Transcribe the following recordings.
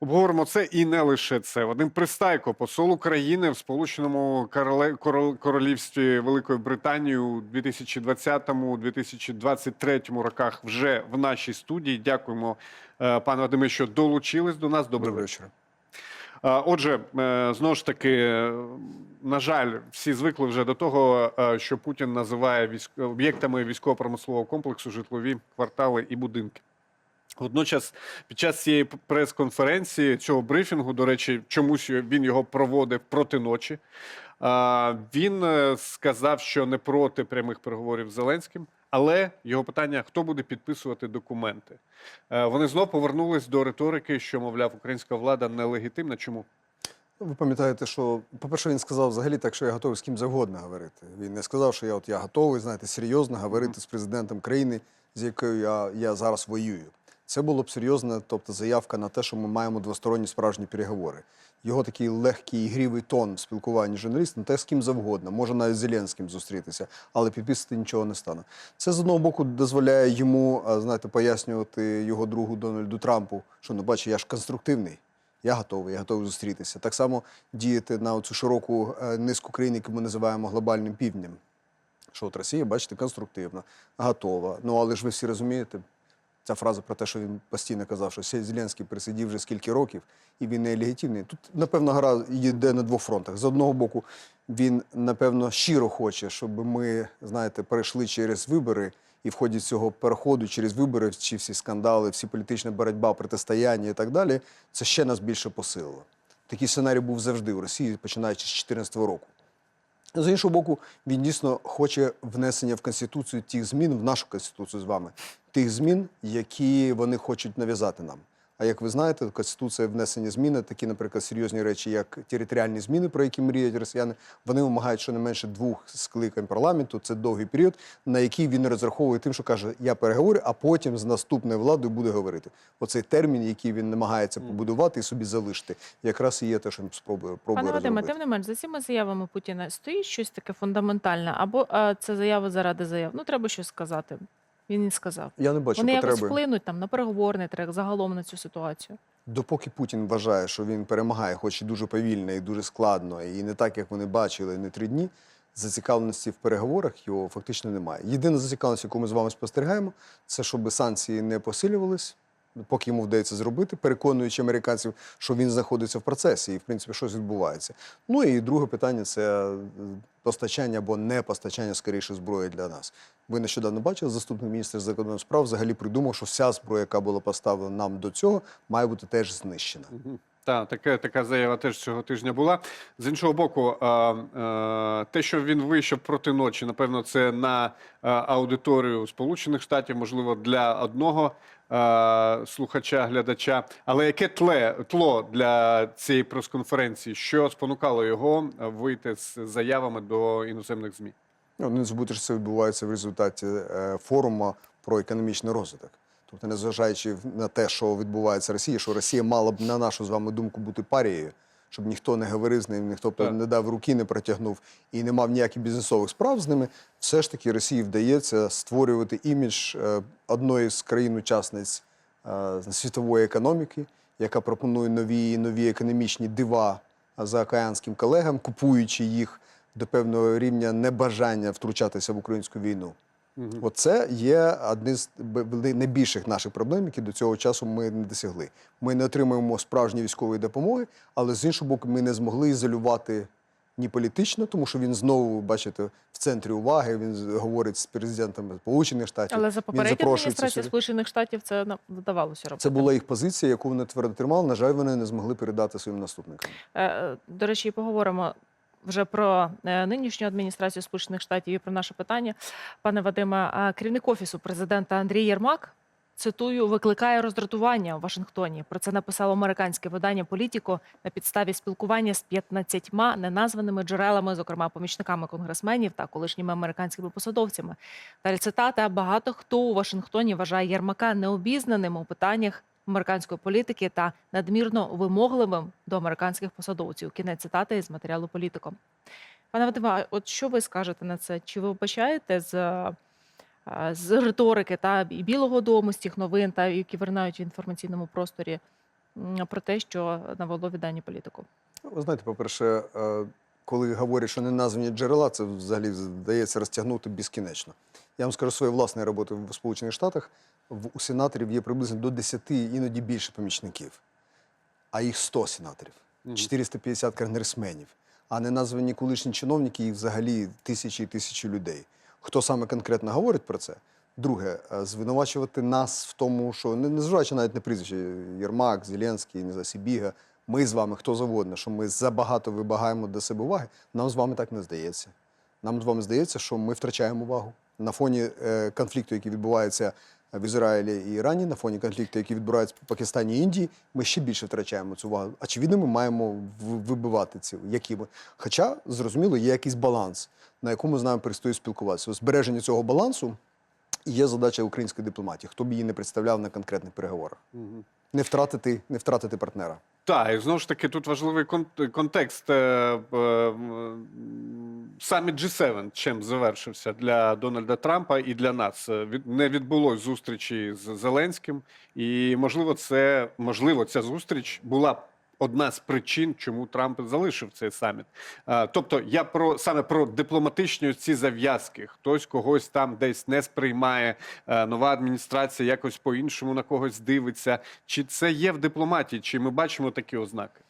Обговоримо це і не лише це. Вадим Пристайко, посол України в Сполученому Королівстві Великої Британії у 2020-2023 роках вже в нашій студії. Дякуємо, е, пане Вадиме, що долучились до нас. Добрий вечір. вечір. Отже, е, знову ж таки, е, на жаль, всі звикли вже до того, е, що Путін називає об'єктами військово-промислового комплексу житлові квартали і будинки. Водночас, під час цієї прес-конференції цього брифінгу, до речі, чомусь він його проводив проти ночі. Він е, сказав, що не проти прямих переговорів з Зеленським, але його питання: хто буде підписувати документи? Е, Вони знов повернулись до риторики, що мовляв, українська влада нелегітимна. Чому? Ви пам'ятаєте, що, по-перше, він сказав взагалі так, що я готовий з ким завгодно говорити. Він не сказав, що я от я готовий, знаєте, серйозно говорити з президентом країни, з якою я, я зараз воюю. Це було б серйозна, тобто заявка на те, що ми маємо двосторонні справжні переговори. Його такий легкий ігрівий тон в спілкуванні з журналістами, те з ким завгодно, може навіть з Зеленським зустрітися, але підписувати нічого не стане. Це з одного боку дозволяє йому, знаєте, пояснювати його другу Дональду Трампу, що ну бачиш, я ж конструктивний. Я готовий, я готовий зустрітися. Так само діяти на цю широку е, низку країн, яку ми називаємо глобальним півднем. Що от Росія, бачите, конструктивна, готова. Ну але ж ви всі розумієте, ця фраза про те, що він постійно казав, що Зеленський присидів вже скільки років, і він не легітимний. Тут, напевно, гра йде на двох фронтах. З одного боку, він, напевно, щиро хоче, щоб ми, знаєте, перейшли через вибори, і в ході цього переходу через вибори, чи всі скандали, всі політична боротьба, протистояння і так далі, це ще нас більше посилило. Такий сценарій був завжди в Росії, починаючи з 2014 року. З іншого боку, він дійсно хоче внесення в конституцію тих змін, в нашу конституцію з вами, тих змін, які вони хочуть нав'язати нам. А як ви знаєте, конституція внесення зміни, такі, наприклад, серйозні речі, як територіальні зміни, про які мріють росіяни, вони вимагають щонайменше двох скликань парламенту. Це довгий період, на який він розраховує тим, що каже, я переговорю, а потім з наступною владою буде говорити. Оцей термін, який він намагається побудувати і собі залишити, якраз і є те, що він спробує пробує Пане Вадиме, тим не менш, за цими заявами Путіна стоїть щось таке фундаментальне, або це заяви заради заяв. Ну, треба щось сказати. Він не сказав. Я не бачу Вони якось вплинуть там на переговорний трек, загалом на цю ситуацію. Допоки Путін вважає, що він перемагає, хоч і дуже повільно, і дуже складно, і не так, як вони бачили, не три дні. Зацікавленості в переговорах його фактично немає. Єдина зацікавленість, яку ми з вами спостерігаємо, це щоб санкції не посилювались, поки йому вдається зробити, переконуючи американців, що він знаходиться в процесі, і в принципі щось відбувається. Ну і друге питання це е, постачання або не постачання скоріше зброї для нас. Ви нещодавно бачили, заступник міністра закордонних справ взагалі придумав, що вся зброя, яка була поставлена нам до цього, має бути теж знищена. Так, така, така заява теж цього тижня була. З іншого боку, а, а, те, що він вийшов проти ночі, напевно, це на аудиторію Сполучених Штатів, можливо, для одного слухача, глядача. Але яке тле, тло для цієї прес-конференції? Що спонукало його вийти з заявами до іноземних ЗМІ? Ну, не забути, що це відбувається в результаті е, форуму про економічний розвиток. Тобто, незважаючи на те, що відбувається в Росії, що Росія мала б, на нашу з вами думку, бути парією, щоб ніхто не говорив з ним, ніхто Так. не дав руки, не протягнув і не мав ніяких бізнесових справ з ними, все ж таки Росії вдається створювати імідж е, одної з країн-учасниць е, світової економіки, яка пропонує нові нові економічні дива заокеанським колегам, купуючи їх до певного рівня небажання втручатися в українську війну. Оце є одні з найбільших наших проблем, які до цього часу ми не досягли. Ми не отримуємо справжньої військової допомоги, але з іншого боку, ми не змогли ізолювати ні політично, тому що він знову, бачите, в центрі уваги. Він говорить з президентами Сполучених Штатів. Але за попередньою адміністрацією. Сполучених Штатів це вдавалося робити. Це була їх позиція, яку вони твердо тримали. На жаль, вони не змогли передати своїм наступникам. Е, е, До речі, поговоримо вже про е, нинішню адміністрацію Сполучених Штатів і про наше питання. Пане Вадиме, керівник офісу президента Андрій Єрмак. Цитую, викликає роздратування у Вашингтоні. Про це написало американське видання Політіко на підставі спілкування з 15 неназваними джерелами, зокрема помічниками конгресменів та колишніми американськими посадовцями. Далі цитата: багато хто у Вашингтоні вважає Єрмака необізнаним у питаннях американської політики та надмірно вимогливим до американських посадовців. Кінець цитати із матеріалу політико. Пане Вадиме, а от що ви скажете на це? Чи ви вбачаєте з, е, з риторики та і Білого Дому, з тих новин, та які виринають в інформаційному просторі? про те, що навело віддані політику. Ви знаєте, по-перше, е, коли говорять, що не названі джерела, це взагалі здається розтягнути безкінечно. Я вам скажу своєї власної роботи в Сполучених Штатах. У сенаторів є приблизно до 10, іноді більше помічників, а їх 100 сенаторів, 450 конгресменів. А не названі колишні чиновники, їх взагалі тисячі і тисячі людей. Хто саме конкретно говорить про це? Друге, е, звинувачувати нас в тому, що не незважаючи навіть на прізвище Єрмак, Зеленський, не знаю, Сібіга, ми з вами, хто завгодно, що ми забагато вибагаємо до себе уваги, нам з вами так не здається. Нам з вами здається, що ми втрачаємо увагу. На фоні е, конфлікту, який відбувається в Ізраїлі і Ірані, на фоні конфлікту, який відбувається в Пакистані і Індії, ми ще більше втрачаємо цю увагу. Очевидно, ми маємо вибивати ці які ми. Хоча, зрозуміло, є якийсь баланс, на якому з нами перестає спілкуватися. У збереженні цього балансу є задача української дипломатії, хто б її не представляв на конкретних переговорах. Мгм. Не втратити, не втратити партнера. Так, і знову ж таки, тут важливий контекст. е, е, Саміт G7 чим завершився для Дональда Трампа і для нас. Е, Не відбулось зустрічі з Зеленським, і можливо, це можливо, ця зустріч була одна з причин, чому Трамп залишив цей саміт. Е, Тобто, я про саме про дипломатичні ці зав'язки. Хтось когось там десь не сприймає, е, нова адміністрація якось по-іншому на когось дивиться. Чи це є в дипломатії, чи ми бачимо такі ознаки?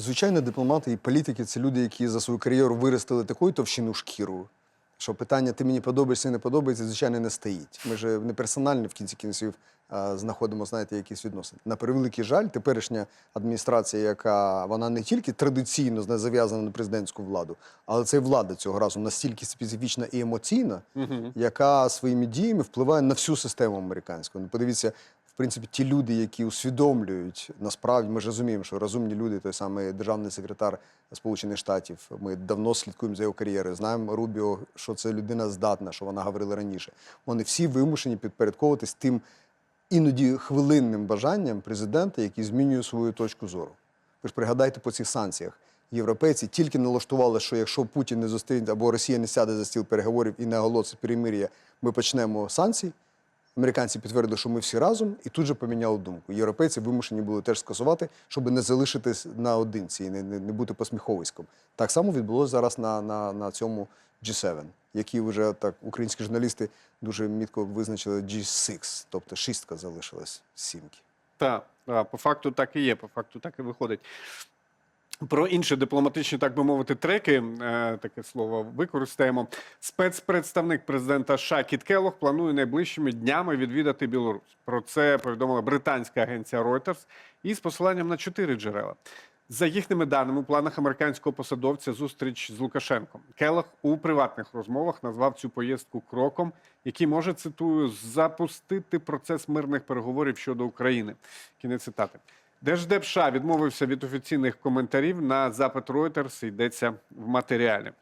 Звичайно, дипломати і політики це люди, які за свою кар'єру виростили таку товщину шкіру, що питання ти мені подобаєшся, не подобається, звичайно, не стоїть. Ми ж не персонально в кінці кінців а, знаходимо, знаєте, якісь відносини. На превеликий жаль, теперішня адміністрація, яка вона не тільки традиційно зав'язана на президентську владу, але це і влада цього разу настільки специфічна і емоційна, Угу. яка своїми діями впливає на всю систему американську. Ну, подивіться, принципі, ті люди, які усвідомлюють, насправді ми ж розуміємо, що розумні люди, той самий державний секретар Сполучених Штатів, ми давно слідкуємо за його кар'єрою. Знаємо Рубіо, що це людина здатна, що вона говорила раніше. Вони всі вимушені підпорядковуватись тим іноді хвилинним бажанням президента, який змінює свою точку зору. Ви ж пригадайте по цих санкціях. Європейці тільки налаштували, що якщо Путін не зустріне або Росія не сяде за стіл переговорів і не оголосить перемир'я, ми почнемо санкції. Американці підтвердили, що ми всі разом, і тут же поміняли думку. Європейці вимушені були теж скасувати, щоб не залишитись наодинці і не, не, бути посміховиськом. Так само відбулося зараз на, на, на цьому G7, які вже так українські журналісти дуже мітко визначили G6, тобто шістка залишилась сімки. Так, по факту так і є, по факту так і виходить. Про інші дипломатичні, так би мовити, треки, е, таке слово використаємо. Спецпредставник президента США Кіт Келлог планує найближчими днями відвідати Білорусь. Про це повідомила британська агенція Reuters із посиланням на чотири джерела. За їхніми даними, у планах американського посадовця зустріч з Лукашенком. Келлог у приватних розмовах назвав цю поїздку кроком, який може цитую запустити процес мирних переговорів щодо України. Кінець цитати. Держдеп США відмовився від офіційних коментарів на запит Reuters, йдеться в матеріалі.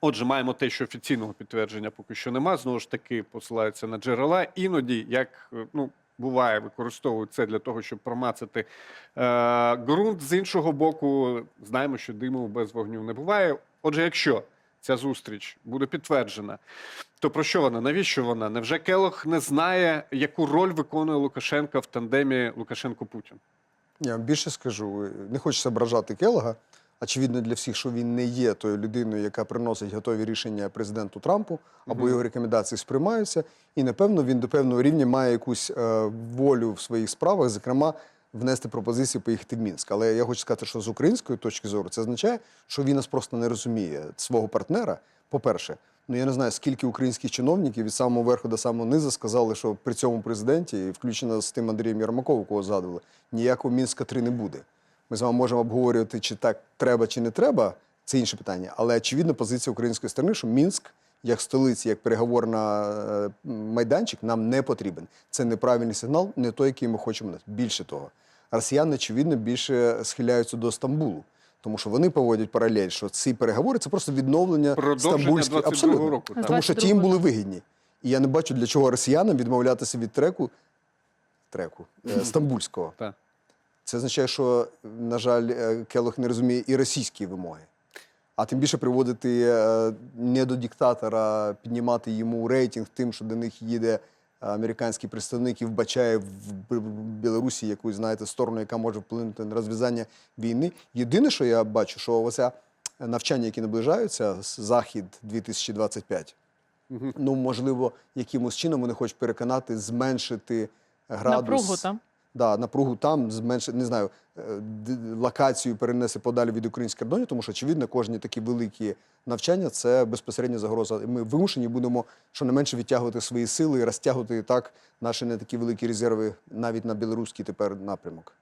Отже, маємо те, що офіційного підтвердження поки що нема. Знову ж таки, посилаються на джерела. Іноді, як е, ну, буває, використовують це для того, щоб промацати е, ґрунт. З іншого боку, знаємо, що диму без вогню не буває. Отже, якщо ця зустріч буде підтверджена, то про що вона? Навіщо вона? Невже Келох не знає, яку роль виконує Лукашенка в тандемі Лукашенко-Путін? Я вам більше скажу, не хочеться ображати Келога. Очевидно для всіх, що він не є тою людиною, яка приносить готові рішення президенту Трампу, або його рекомендації сприймаються. І напевно він до певного рівня має якусь е, волю в своїх справах, зокрема, внести пропозиції поїхати в Мінськ. Але я хочу сказати, що з української точки зору це означає, що він нас просто не розуміє свого партнера. По-перше, ну я не знаю, скільки українських чиновників від самого верху до самого низу сказали, що при цьому президенті, і включено з тим Андрієм Єрмаковим, кого згадували, ніякого Мінська 3 не буде. Ми з вами можемо обговорювати, чи так треба, чи не треба. Це інше питання. Але очевидно, позиція української сторони, що Мінськ, як столиця, як переговорна е, майданчик, нам не потрібен. Це неправильний сигнал, не той, який ми хочемо. Більше того, росіяни, очевидно, більше схиляються до Стамбулу. Тому що вони поводять паралель, що ці переговори це просто відновлення 22-го абсолютно. року. так. Тому що ті їм були вигідні. І я не бачу, для чого росіянам відмовлятися від треку, треку е, стамбульського. Це означає, що, на жаль, е, Келох не розуміє і російські вимоги. А тим більше приводити е, не до диктатора, піднімати йому рейтинг тим, що до них їде американський представник і вбачає в Білорусі якусь, знаєте, сторону, яка може вплинути на розв'язання війни. Єдине, що я бачу, що оце навчання, які наближаються, з захід 2025, Мгм. ну можливо, якимось чином вони хочуть переконати, зменшити градус Напругу там. Да, напругу там зменшити, не знаю, локацію перенесе подалі від українських кордонів, тому що, очевидно, кожні такі великі навчання це безпосередня загроза. І Ми вимушені будемо щонайменше відтягувати свої сили і розтягувати так наші не такі великі резерви навіть на білоруський тепер напрямок.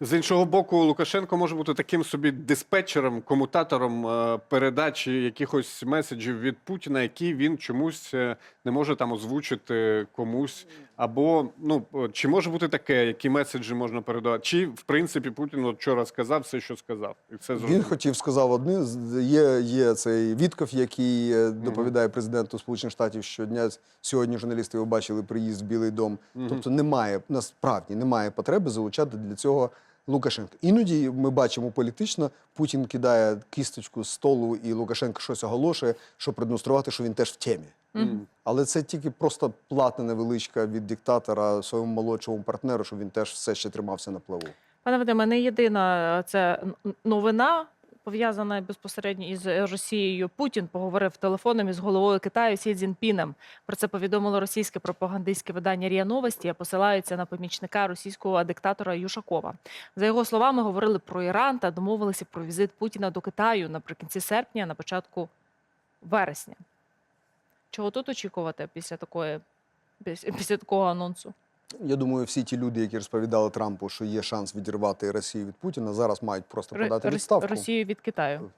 З іншого боку, Лукашенко може бути таким собі диспетчером, комутатором е, передачі якихось меседжів від Путіна, які він чомусь е, не може там озвучити комусь. Або ну е, чи може бути таке, які меседжі можна передавати? Чи в принципі Путін от вчора сказав все, що сказав, і все Він хотів сказав одне. з- Є, є цей Вітков, який е, доповідає президенту Сполучених Штатів щодня. Сьогодні журналісти його бачили приїзд в Білий Дом. Тобто немає насправді немає потреби залучати для цього Лукашенка. Іноді ми бачимо політично, Путін кидає кісточку з столу, і Лукашенко щось оголошує, щоб продемонструвати, що він теж в темі. Мгм. Але це тільки просто платна невеличка від диктатора своєму молодшому партнеру, щоб він теж все ще тримався на плаву. Пане Вадиме, не єдина е, це новина. Пов'язана безпосередньо із Росією, Путін поговорив телефоном із головою Китаю Сі Цзіньпіном. Про це повідомило російське пропагандистське видання РІА Новості, посилаються на помічника російського диктатора Юшакова. За його словами, говорили про Іран та домовилися про візит Путіна до Китаю наприкінці серпня, на початку вересня. Чого тут очікувати після такої після такого анонсу? Я думаю, всі ті люди, які розповідали Трампу, що є шанс відірвати Росію від Путіна, зараз мають просто подати Рос- відставку. Росію від Китаю.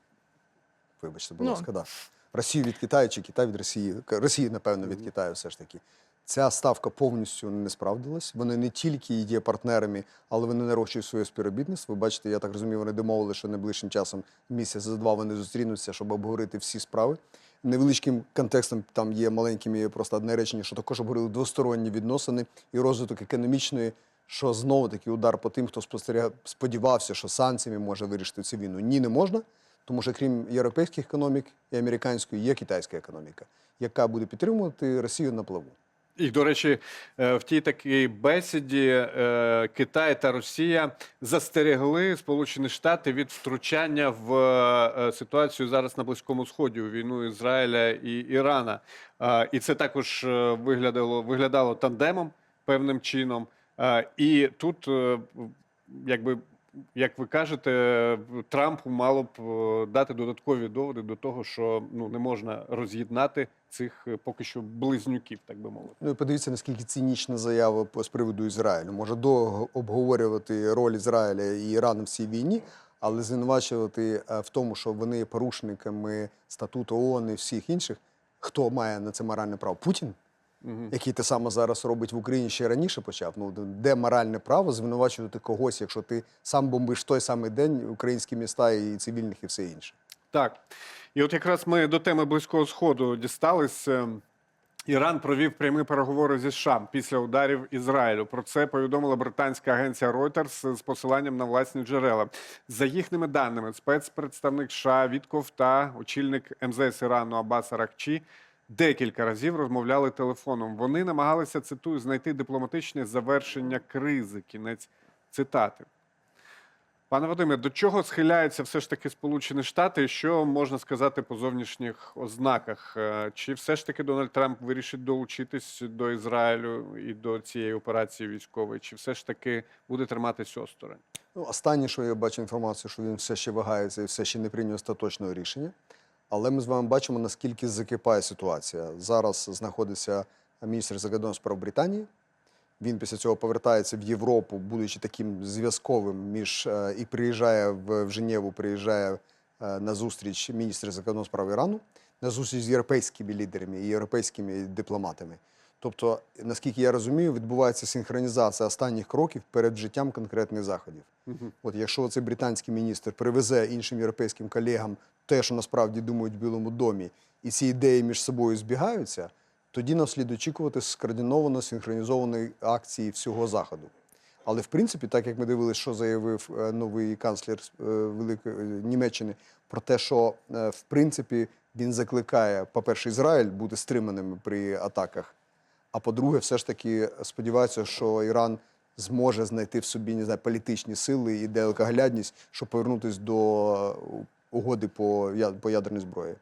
Вибачте, будь Ну. ласка, да. Росію від Китаю чи Китай від Росії. Росію, напевно, від Китаю все ж таки. Ця ставка повністю не справдилась. Вони не тільки є партнерами, але вони нарощують своє співробітництво. Ви бачите, я так розумію, вони домовили, що найближчим часом місяць за два вони зустрінуться, щоб обговорити всі справи. Невеличким контекстом там є маленькими просто одне речення, що також обговорили двосторонні відносини і розвиток економічної, що знову таки удар по тим, хто спостерігав, сподівався, що санкціями може вирішити цю війну. Ні, не можна. Тому що крім європейських економік і американської є китайська економіка, яка буде підтримувати Росію на плаву. І, до речі, е, в тій такій бесіді е, Китай та Росія застерегли Сполучені Штати від втручання в е, ситуацію зараз на Близькому Сході у війну Ізраїля і Ірана. І це також виглядало, виглядало тандемом певним чином. І тут, якби. Як ви кажете, Трампу мало б дати додаткові доводи до того, що ну не можна роз'єднати цих е, поки що близнюків, так би мовити. Ну і подивіться, наскільки цинічна заява з приводу Ізраїлю. Може довго обговорювати роль Ізраїля і Ірану в цій війні, але звинувачувати е, в тому, що вони є порушниками статуту ООН і всіх інших. Хто має на це моральне право? Путін, Мгм. який те саме зараз робить в Україні ще раніше почав. Ну де моральне право звинувачувати когось, якщо ти сам бомбиш в той самий день українські міста і цивільних, і все інше. Так. І от якраз ми до теми Близького Сходу дістались. Ем, Іран провів прямі переговори зі США після ударів Ізраїлю. Про це повідомила британська агенція Reuters з посиланням на власні джерела. За їхніми даними, спецпредставник США Вітков та очільник МЗС Ірану Аббас Аракчі декілька разів розмовляли телефоном. Вони намагалися цитую знайти дипломатичне завершення кризи. Кінець цитати. Пане Вадиме, до чого схиляються все ж таки Сполучені Штати? Що можна сказати по зовнішніх ознаках? Е, Чи все ж таки Дональд Трамп вирішить долучитись до Ізраїлю і до цієї операції військової? Чи все ж таки буде триматись осторонь? Ну, останнє, що я бачу інформацію, що він все ще вагається і все ще не прийняв остаточного рішення. Але ми з вами бачимо, наскільки закипає ситуація. Зараз знаходиться міністр закордонних справ Британії. Він після цього повертається в Європу, будучи таким зв'язковим між е, і приїжджає в, в Женеву, приїжджає е, на зустріч міністр закордонних справ Ірану, на зустріч з європейськими лідерами і європейськими дипломатами. Тобто, наскільки я розумію, відбувається синхронізація останніх кроків перед вжиттям конкретних заходів. От якщо цей британський міністр привезе іншим європейським колегам те, що насправді думають в Білому домі, і ці ідеї між собою збігаються, тоді нам слід очікувати скоординованої, синхронізованої акції всього заходу. Але в принципі, так як ми дивилися, що заявив е, новий канцлер е, Великої е, Німеччини, про те, що в принципі він закликає, по-перше, Ізраїль бути стриманими при атаках. А по-друге, все ж таки сподіваюся, що Іран зможе знайти в собі не знаю, політичні сили і далекоглядність, щоб повернутися до угоди по ядерній зброї.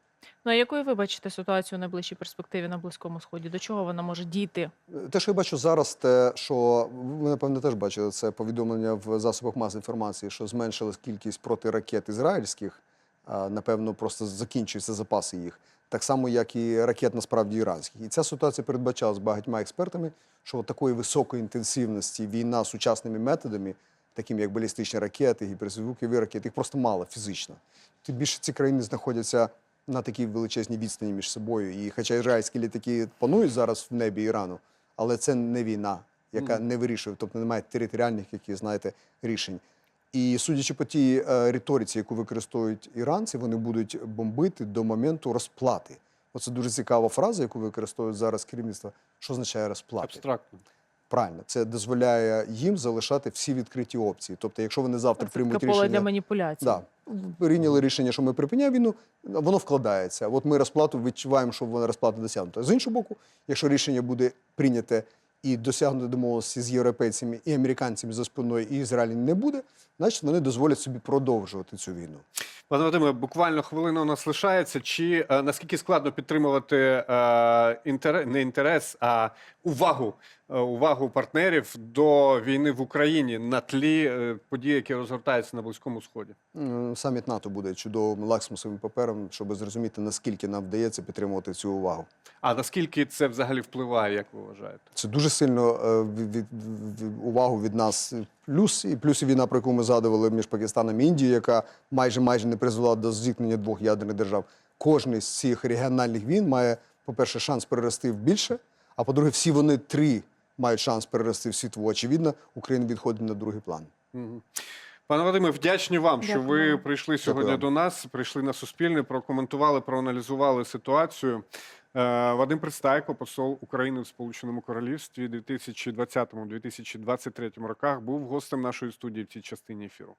Ну а якою ви бачите ситуацію у найближчій перспективі на Близькому Сході? До чого вона може дійти? Те, що я бачу зараз, те, що ви напевно теж бачили це повідомлення в засобах масової інформації, що зменшилась кількість протиракет ізраїльських. Напевно, просто закінчуються запаси їх. Так само, як і ракет насправді іранських. І ця ситуація передбачалась багатьма експертами, що от такої високої інтенсивності війна сучасними методами, такими як балістичні ракети, гіперзвукові ракети, їх просто мало фізично. Тим більше ці країни знаходяться на такій величезній відстані між собою. І хоча ізраїльські літаки панують зараз в небі Ірану, але це не війна, яка не вирішує, тобто немає територіальних, які знаєте, рішень. І судячи по тій е, риториці, яку використовують іранці, вони будуть бомбити до моменту розплати. Оце дуже цікава фраза, яку використовують зараз керівництво. Що означає розплати? Абстрактно. Правильно, це дозволяє їм залишати всі відкриті опції. Тобто, якщо вони завтра Це приймуть рішення, для маніпуляцій. Да. Прийняли рішення, що ми припиняємо війну, воно вкладається. От ми розплату відчуваємо, що вона розплата досягнута. З іншого боку, якщо рішення буде прийняте і досягнуто домовленості з європейцями і американцями за спиною, і Ізраїль не буде, значить вони дозволять собі продовжувати цю війну. Пане Вадиме, буквально хвилина у нас лишається. Чи е, наскільки складно підтримувати е, інтерес, не інтерес, а увагу, увагу партнерів до війни в Україні на тлі е, подій, які розгортаються на Близькому Сході? Саміт НАТО буде чудовим лакмусовим папером, щоб зрозуміти, наскільки нам вдається підтримувати цю увагу. А наскільки це взагалі впливає, як ви вважаєте? Це дуже сильно е, від, від, від- увагу від нас. Плюс і плюс і війна, про яку ми згадували між Пакистаном і Індією, яка майже майже не призвела до зіткнення двох ядерних держав. Кожний з цих регіональних війн має, по-перше, шанс перерости в більше, а по-друге, всі вони три мають шанс перерости в світову. Очевидно, Україна відходить на другий план. Пане Вадиме, вдячні вам, що ви прийшли сьогодні Дякую. до нас, прийшли на Суспільне, прокоментували, проаналізували ситуацію. Е, Вадим Пристайко, посол України в Сполученому Королівстві 2020-2023 роках, був гостем нашої студії в цій частині ефіру.